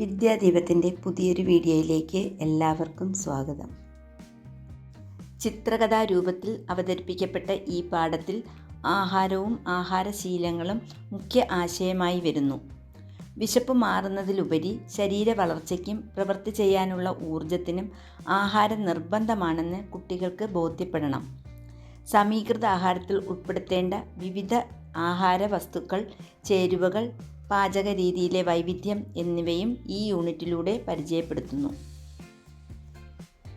വിദ്യാദീപത്തിന്റെ പുതിയൊരു വീഡിയോയിലേക്ക് എല്ലാവർക്കും സ്വാഗതം. ചിത്രകഥാരൂപത്തിൽ അവതരിപ്പിക്കപ്പെട്ട ഈ പാഠത്തിൽ ആഹാരവും ആഹാരശീലങ്ങളും മുഖ്യ ആശയമായി വരുന്നു. വിശപ്പ് മാറുന്നതിലുപരി ശരീര വളർച്ചയ്ക്കും പ്രവൃത്തി ചെയ്യാനുള്ള ഊർജത്തിനും ആഹാരം നിർബന്ധമാണെന്ന് കുട്ടികൾക്ക് ബോധ്യപ്പെടണം. സമീകൃത ആഹാരത്തിൽ ഉൾപ്പെടുത്തേണ്ട വിവിധ ആഹാര വസ്തുക്കൾ ചേരുവകൾ പാചക രീതിയിലെ വൈവിധ്യം എന്നിവയും ഈ യൂണിറ്റിലൂടെ പരിചയപ്പെടുത്തുന്നു.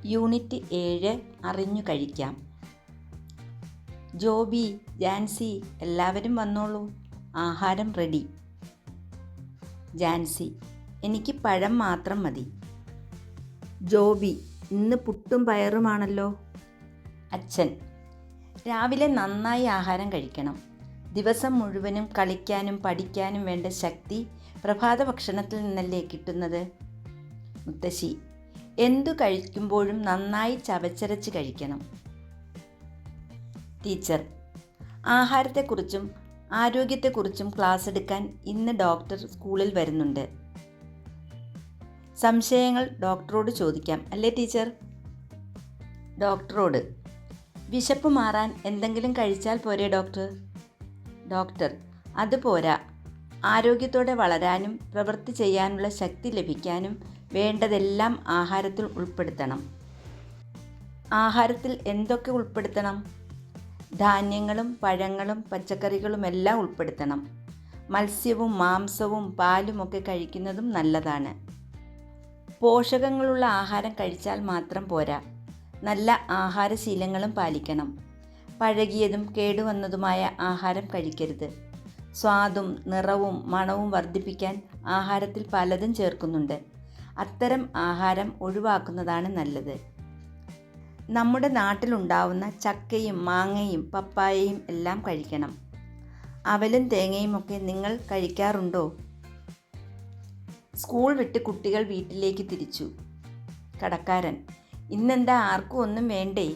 യൂണിറ്റ് ഏഴ് അറിഞ്ഞു കഴിക്കാം. ജോബി ജാൻസി എല്ലാവരും വന്നോളൂ. ആഹാരം റെഡി. ജാൻസി എനിക്ക് പഴം മാത്രം മതി. ജോബി ഇന്ന് പുട്ടും പയറുമാണല്ലോ. അച്ഛൻ രാവിലെ നന്നായി ആഹാരം കഴിക്കണം. ദിവസം മുഴുവനും കളിക്കാനും പഠിക്കാനും വേണ്ട ശക്തി പ്രഭാത ഭക്ഷണത്തിൽ നിന്നല്ലേ കിട്ടുന്നത്? മുത്തശ്ശി എന്തു കഴിക്കുമ്പോഴും നന്നായി ചവച്ചരച്ച് കഴിക്കണം. ടീച്ചർ ആഹാരത്തെക്കുറിച്ചും ആരോഗ്യത്തെക്കുറിച്ചും ക്ലാസ് എടുക്കാൻ ഇന്ന് ഡോക്ടർ സ്കൂളിൽ വരുന്നുണ്ട്. സംശയങ്ങൾ ഡോക്ടറോട് ചോദിക്കാം അല്ലേ ടീച്ചർ? ഡോക്ടറോട് വിശപ്പ് മാറാൻ എന്തെങ്കിലും കഴിച്ചാൽ പോരെ ഡോക്ടർ? ഡോക്ടർ. അതുപോരാ ആരോഗ്യത്തോടെ വളരാനും പ്രവൃത്തി ചെയ്യാനുള്ള ശക്തി ലഭിക്കാനും വേണ്ടതെല്ലാം ആഹാരത്തിൽ ഉൾപ്പെടുത്തണം. ആഹാരത്തിൽ എന്തൊക്കെ ഉൾപ്പെടുത്തണം? ധാന്യങ്ങളും പഴങ്ങളും പച്ചക്കറികളുമെല്ലാം ഉൾപ്പെടുത്തണം. മത്സ്യവും മാംസവും പാലുമൊക്കെ കഴിക്കുന്നതും നല്ലതാണ്. പോഷകങ്ങളുള്ള ആഹാരം കഴിച്ചാൽ മാത്രം പോരാ. നല്ല ആഹാരശീലങ്ങളും പാലിക്കണം. പഴകിയതും കേടുവന്നതുമായ ആഹാരം കഴിക്കരുത്. സ്വാദും നിറവും മണവും വർദ്ധിപ്പിക്കാൻ ആഹാരത്തിൽ പലതും ചേർക്കുന്നുണ്ട്. അത്തരം ആഹാരം ഒഴിവാക്കുന്നതാണ് നല്ലത്. നമ്മുടെ നാട്ടിലുണ്ടാവുന്ന ചക്കയും മാങ്ങയും പപ്പായയും എല്ലാം കഴിക്കണം. അവലും തേങ്ങയും ഒക്കെ നിങ്ങൾ കഴിക്കാറുണ്ടോ? സ്കൂൾ വിട്ട് കുട്ടികൾ വീട്ടിലേക്ക് തിരിച്ചു. കടക്കാരൻ ഇന്നെന്താ ആർക്കും ഒന്നും വേണ്ടേ?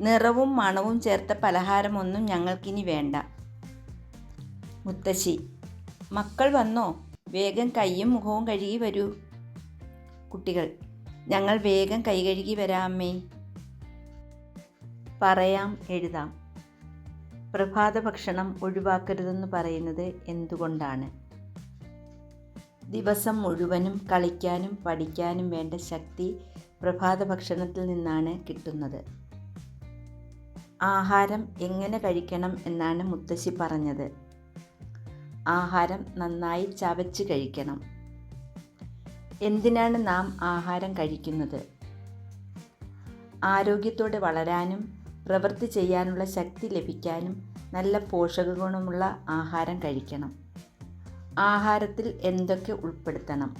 നിറവും മണവും ചേർത്ത പലഹാരമൊന്നും ഞങ്ങൾക്കിനി വേണ്ട. മുത്തശ്ശി മക്കൾ വന്നോ? വേഗം കൈയും മുഖവും കഴുകി വരൂ. കുട്ടികൾ ഞങ്ങൾ വേഗം കൈ കഴുകി വരാമേ പറയാം എഴുതാം. പ്രഭാത ഭക്ഷണം ഒഴിവാക്കരുതെന്ന് പറയുന്നത് എന്തുകൊണ്ടാണ്? ദിവസം മുഴുവനും കളിക്കാനും പഠിക്കാനും വേണ്ട ശക്തി പ്രഭാത ഭക്ഷണത്തിൽ നിന്നാണ് കിട്ടുന്നത്. ആഹാരം എങ്ങനെ കഴിക്കണം എന്നാണ് മുത്തശ്ശി പറഞ്ഞത്. ആഹാരം നന്നായി ചവച്ച് കഴിക്കണം. എന്തിനാണ് നാം ആഹാരം കഴിക്കുന്നത്? ആരോഗ്യത്തോടെ വളരാനും പ്രവൃത്തി ചെയ്യാനുള്ള ശക്തി ലഭിക്കാനും നല്ല പോഷകഗുണമുള്ള ആഹാരം കഴിക്കണം. ആഹാരത്തിൽ എന്തൊക്കെ ഉൾപ്പെടുത്തണം?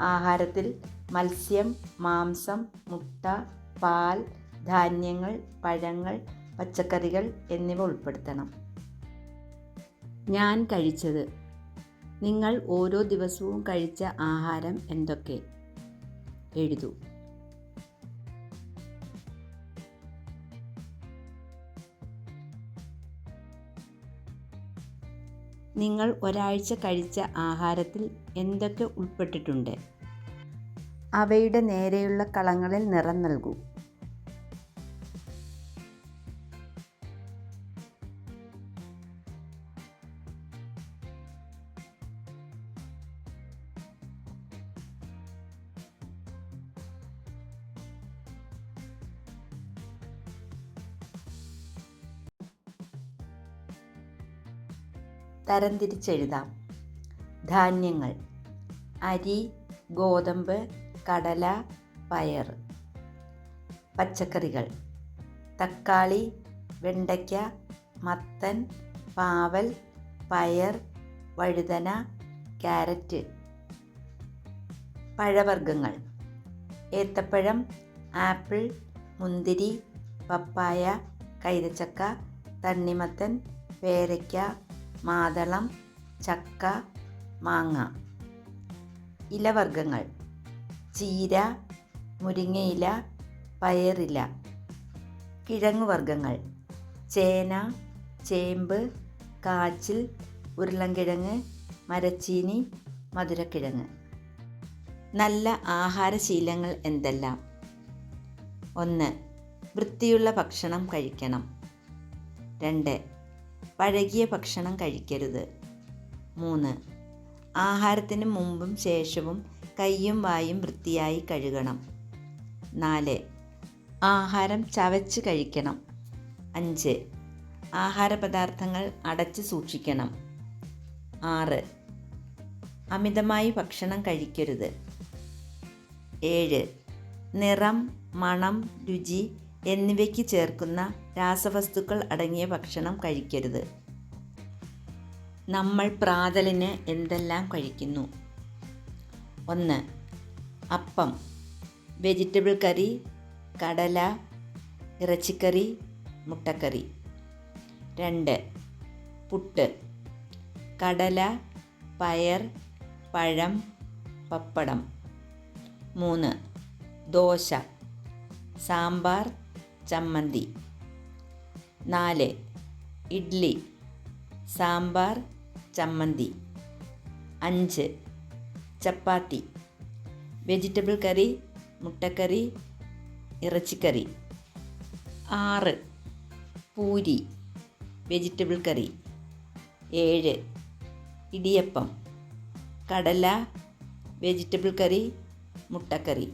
ആഹാരത്തിൽ മത്സ്യം മാംസം മുട്ട പാൽ ധാന്യങ്ങൾ പഴങ്ങൾ പച്ചക്കറികൾ എന്നിവ ഉൾപ്പെടുത്തണം. ഞാൻ കഴിച്ചത്. നിങ്ങൾ ഓരോ ദിവസവും കഴിച്ച ആഹാരം എന്തൊക്കെ? എഴുതൂ. നിങ്ങൾ ഒരാഴ്ച കഴിച്ച ആഹാരത്തിൽ എന്തൊക്കെ ഉൾപ്പെട്ടിട്ടുണ്ട്? അവയുടെ നേരെയുള്ള കളങ്ങളിൽ നിറം നൽകൂ. തരംതിരിച്ചെഴുതാം. ധാന്യങ്ങൾ. അരി ഗോതമ്പ് കടല പയർ. പച്ചക്കറികൾ. തക്കാളി വെണ്ടയ്ക്ക മത്തൻ പാവൽ പയർ വഴുതന ക്യാരറ്റ്. പഴവർഗങ്ങൾ. ഏത്തപ്പഴം ആപ്പിൾ മുന്തിരി പപ്പായ കൈതച്ചക്ക തണ്ണിമത്തൻ പേരയ്ക്ക മാതളം ചക്ക മാങ്ങ. ഇലവർഗങ്ങൾ. ചീര മുരിങ്ങയില പയറില. കിഴങ്ങുവർഗങ്ങൾ. ചേന ചേമ്പ് കാച്ചിൽ ഉരുളൻകിഴങ്ങ് മരച്ചീനി മധുരക്കിഴങ്ങ്. നല്ല ആഹാരശീലങ്ങൾ എന്തെല്ലാം? ഒന്ന് വൃത്തിയുള്ള ഭക്ഷണം കഴിക്കണം. രണ്ട് പഴകിയ ഭക്ഷണം കഴിക്കരുത്. മൂന്ന്. ആഹാരത്തിന് മുമ്പും ശേഷവും കൈയും വായും വൃത്തിയായി കഴുകണം. നാല്. ആഹാരം ചവച്ച് കഴിക്കണം. അഞ്ച്. ആഹാര പദാർത്ഥങ്ങൾ അടച്ച് സൂക്ഷിക്കണം. ആറ്. അമിതമായി ഭക്ഷണം കഴിക്കരുത്. ഏഴ്. നിറം മണം രുചി എന്നിവയ്ക്ക് ചേർക്കുന്ന രാസവസ്തുക്കൾ അടങ്ങിയ ഭക്ഷണം കഴിക്കരുത്. നമ്മൾ പ്രാതലിന് എന്തെല്ലാം കഴിക്കുന്നു? ഒന്ന് അപ്പം വെജിറ്റബിൾ കറി കടല ഇറച്ചിക്കറി മുട്ടക്കറി. രണ്ട് പുട്ട് കടല പയർ പഴം പപ്പടം. മൂന്ന് ദോശ സാമ്പാർ ചമ്മന്തി. നാല് ഇഡ്ലി സാമ്പാർ ചമ്മന്തി. അഞ്ച് ചപ്പാത്തി. വെജിറ്റബിൾ കറി മുട്ടക്കറി ഇറച്ചിക്കറി. ആറ് പൂരി വെജിറ്റബിൾ കറി. ഏഴ് ഇടിയപ്പം. കടല വെജിറ്റബിൾ കറി മുട്ടക്കറി.